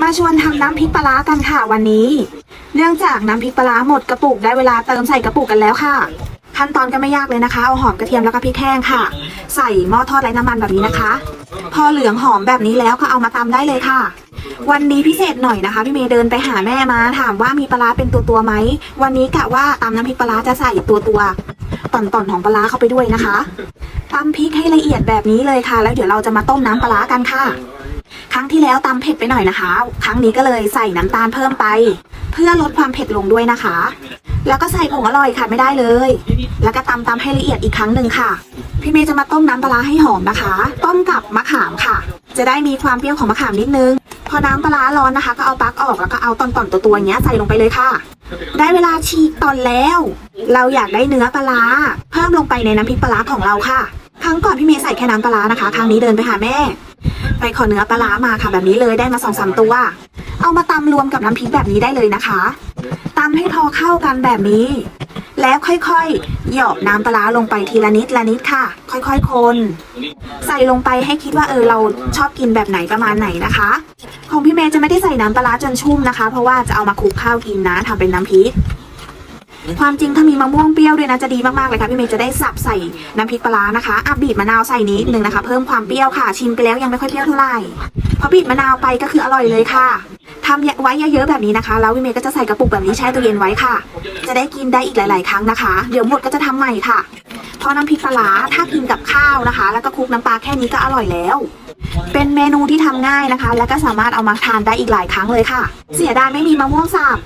มาชวนทำน้ำพริกปลาร้ากันค่ะวันนี้ เนื่องจากน้ำพริกปลาร้าหมดกระปุกได้เวลาเติมใส่กระปุกกันแล้วค่ะ ขั้นตอนก็ไม่ยากเลยนะคะ เอาหอมกระเทียมแล้วก็พริกแห้งค่ะ ใส่หม้อทอดไร้น้ำมันแบบนี้นะคะ พอเหลืองหอมแบบนี้แล้วก็เอามาตำได้เลยค่ะ วันนี้พิเศษหน่อยนะคะ พี่เมย์เดินไปหาแม่มา ถามว่ามีปลาร้าเป็นตัวตัวไหมวันนี้กะว่าตำน้ำพริกปลาร้าจะใส่ตัวตัวๆตอนๆของปลาเข้าไปด้วยนะคะตำพริกให้ละเอียดแบบนี้เลยค่ะ แล้วเดี๋ยวเราจะมาต้มน้ำปลากันค่ะ ครั้งที่แล้วตำเผ็ดไปหน่อยนะคะ ครั้งนี้ก็เลยใส่น้ำตาลเพิ่มไป เพื่อลดความเผ็ดลงด้วยนะคะ แล้วก็ใส่ผงอร่อยค่ะไม่ได้เลย แล้วก็ตำตำให้ละเอียดอีกครั้งหนึ่งค่ะ พี่เมย์จะมาต้มน้ำปลาให้หอมนะคะ ต้มกับมะขามค่ะ จะได้มีความเปรี้ยวของมะขามนิดนึง พอน้ำปลาร้อนนะคะ ก็เอาปลั๊กออกแล้วก็เอาตอนๆตัวตัวเงี้ยใส่ลงไปเลยค่ะ ได้เวลาฉีกตอนแล้ว เราอยากได้เนื้อปลาเพิ่มลงไปในน้ำพริกปลาของเราค่ะ รั้งก่อนพี่เมย์ใส่แค่น้ำปลาร้านะคะ ครั้งนี้เดินไปหาแม่ ไปขอเนื้อปลาร้ามาค่ะแบบนี้เลยได้มาสองสามตัว เอามาตำรวมกับน้ำพริกแบบนี้ได้เลยนะคะตำให้พอเข้ากันแบบนี้ แล้วค่อยๆ หยอกน้ำปลาลงไปทีละนิดละนิดค่ะ ค่อยๆ คน ใส่ลงไปให้คิดว่าเออเราชอบกินแบบไหนประมาณไหนนะคะ ของพี่เมย์จะไม่ได้ใส่น้ำปลาร้าจนชุ่มนะคะ เพราะว่าจะเอามาคลุกข้าวกินนะทำเป็นน้ำพริก ความจริงถ้ามีมะม่วงเปรี้ยวด้วยนะจะดีมากๆเลยค่ะพี่เมย์จะได้สับใส่น้ำพริกปลานะคะอะบีบมะนาวใส่นิดนึงนะคะ เพิ่มความเปรี้ยวค่ะ ชิมไปแล้วยังไม่ค่อยเปรี้ยวเท่าไหร่พอบีบมะนาวไปก็คืออร่อยเลยค่ะทำไว้เยอะๆแบบนี้นะคะ แล้วพี่เมย์ก็จะใส่กระปุกแบบนี้แช่ตู้เย็นไว้ค่ะ จะได้กินได้อีกหลาย ๆ ครั้งนะคะ เดี๋ยวหมดก็จะทำใหม่ค่ะพราะน้ำพริกปลาถ้ากินกับข้าวนะคะ แล้วก็คลุกน้ำปลาแค่นี้ก็อร่อยแล้ว เป็นเมนูที่ทำง่ายนะคะ แล้วก็สามารถเอามาทานได้อีกหลายครั้งเลยค่ะ เสียดายไม่มีมะม่วงสับ